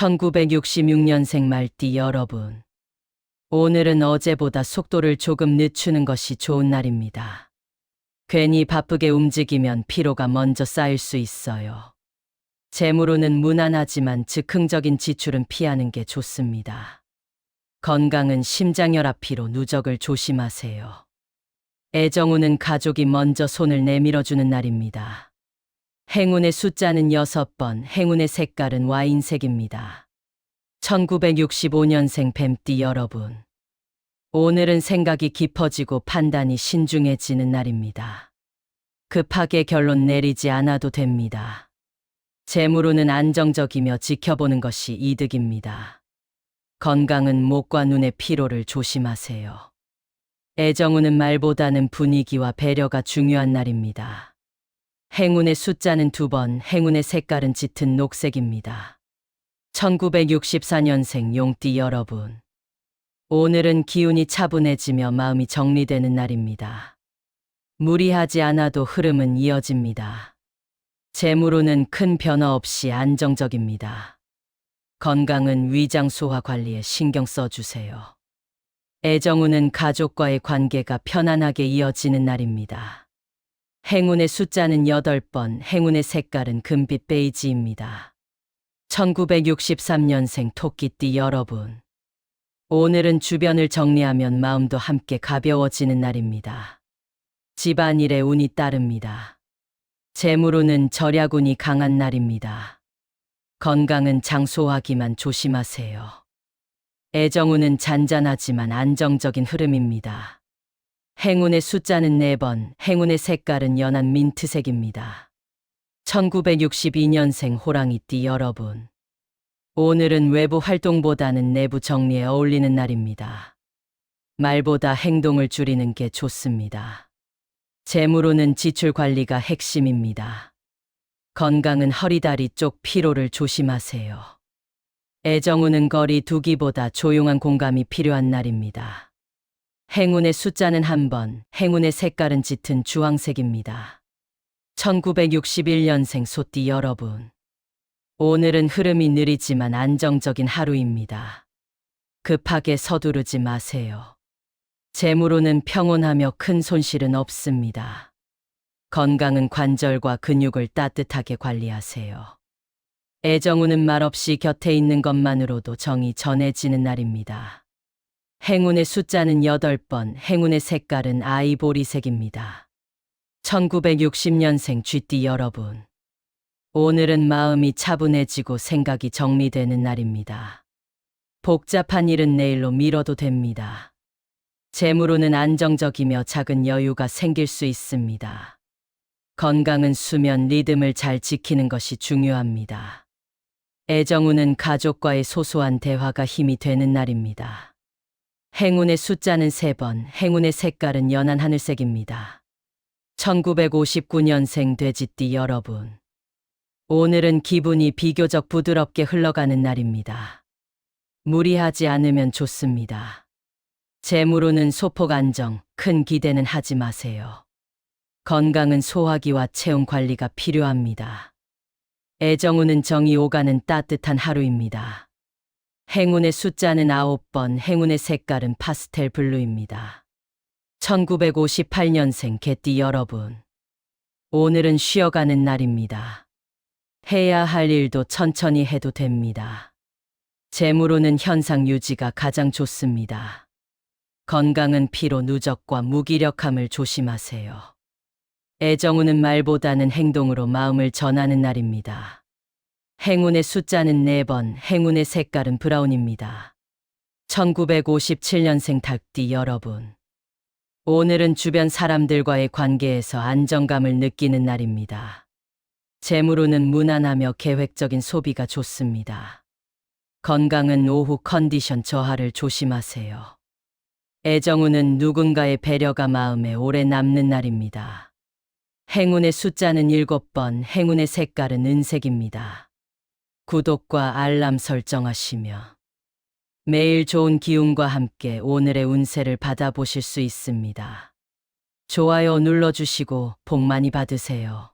1966년생 말띠 여러분. 오늘은 어제보다 속도를 조금 늦추는 것이 좋은 날입니다. 괜히 바쁘게 움직이면 피로가 먼저 쌓일 수 있어요. 재물로는 무난하지만 즉흥적인 지출은 피하는 게 좋습니다. 건강은 심장혈압 피로 누적을 조심하세요. 애정우는 가족이 먼저 손을 내밀어주는 날입니다. 행운의 숫자는 6번, 행운의 색깔은 와인색입니다. 1965년생 뱀띠 여러분. 오늘은 생각이 깊어지고 판단이 신중해지는 날입니다. 급하게 결론 내리지 않아도 됩니다. 재물로는 안정적이며 지켜보는 것이 이득입니다. 건강은 목과 눈의 피로를 조심하세요. 애정우는 말보다는 분위기와 배려가 중요한 날입니다. 행운의 숫자는 두 번, 행운의 색깔은 짙은 녹색입니다. 1964년생 용띠 여러분. 오늘은 기운이 차분해지며 마음이 정리되는 날입니다. 무리하지 않아도 흐름은 이어집니다. 재물로는 큰 변화 없이 안정적입니다. 건강은 위장 소화 관리에 신경 써주세요. 애정우는 가족과의 관계가 편안하게 이어지는 날입니다. 행운의 숫자는 8번, 행운의 색깔은 금빛 베이지입니다. 1963년생 토끼띠 여러분. 오늘은 주변을 정리하면 마음도 함께 가벼워지는 날입니다. 집안일에 운이 따릅니다. 재물로는 절약운이 강한 날입니다. 건강은 장소하기만 조심하세요. 애정운은 잔잔하지만 안정적인 흐름입니다. 행운의 숫자는 4번, 행운의 색깔은 연한 민트색입니다. 1962년생 호랑이띠 여러분. 오늘은 외부 활동보다는 내부 정리에 어울리는 날입니다. 말보다 행동을 줄이는 게 좋습니다. 재물로는 지출 관리가 핵심입니다. 건강은 허리다리 쪽 피로를 조심하세요. 애정우는 거리 두기보다 조용한 공감이 필요한 날입니다. 행운의 숫자는 한 번, 행운의 색깔은 짙은 주황색입니다. 1961년생 소띠 여러분. 오늘은 흐름이 느리지만 안정적인 하루입니다. 급하게 서두르지 마세요. 재물로는 평온하며 큰 손실은 없습니다. 건강은 관절과 근육을 따뜻하게 관리하세요. 애정우는 말없이 곁에 있는 것만으로도 정이 전해지는 날입니다. 행운의 숫자는 8번, 행운의 색깔은 아이보리색입니다. 1960년생 쥐띠 여러분. 오늘은 마음이 차분해지고 생각이 정리되는 날입니다. 복잡한 일은 내일로 미뤄도 됩니다. 재물로는 안정적이며 작은 여유가 생길 수 있습니다. 건강은 수면 리듬을 잘 지키는 것이 중요합니다. 애정우는 가족과의 소소한 대화가 힘이 되는 날입니다. 행운의 숫자는 3번, 행운의 색깔은 연한 하늘색입니다. 1959년생 돼지띠 여러분. 오늘은 기분이 비교적 부드럽게 흘러가는 날입니다. 무리하지 않으면 좋습니다. 재물로는 소폭 안정, 큰 기대는 하지 마세요. 건강은 소화기와 체온 관리가 필요합니다. 애정우는 정이 오가는 따뜻한 하루입니다. 행운의 숫자는 9번, 행운의 색깔은 파스텔 블루입니다. 1958년생 개띠 여러분. 오늘은 쉬어가는 날입니다. 해야 할 일도 천천히 해도 됩니다. 재물로는 현상 유지가 가장 좋습니다. 건강은 피로 누적과 무기력함을 조심하세요. 애정우는 말보다는 행동으로 마음을 전하는 날입니다. 행운의 숫자는 4번, 행운의 색깔은 브라운입니다. 1957년생 닭띠 여러분. 오늘은 주변 사람들과의 관계에서 안정감을 느끼는 날입니다. 재물로는 무난하며 계획적인 소비가 좋습니다. 건강은 오후 컨디션 저하를 조심하세요. 애정우는 누군가의 배려가 마음에 오래 남는 날입니다. 행운의 숫자는 7번, 행운의 색깔은 은색입니다. 구독과 알람 설정하시며 매일 좋은 기운과 함께 오늘의 운세를 받아보실 수 있습니다. 좋아요 눌러주시고 복 많이 받으세요.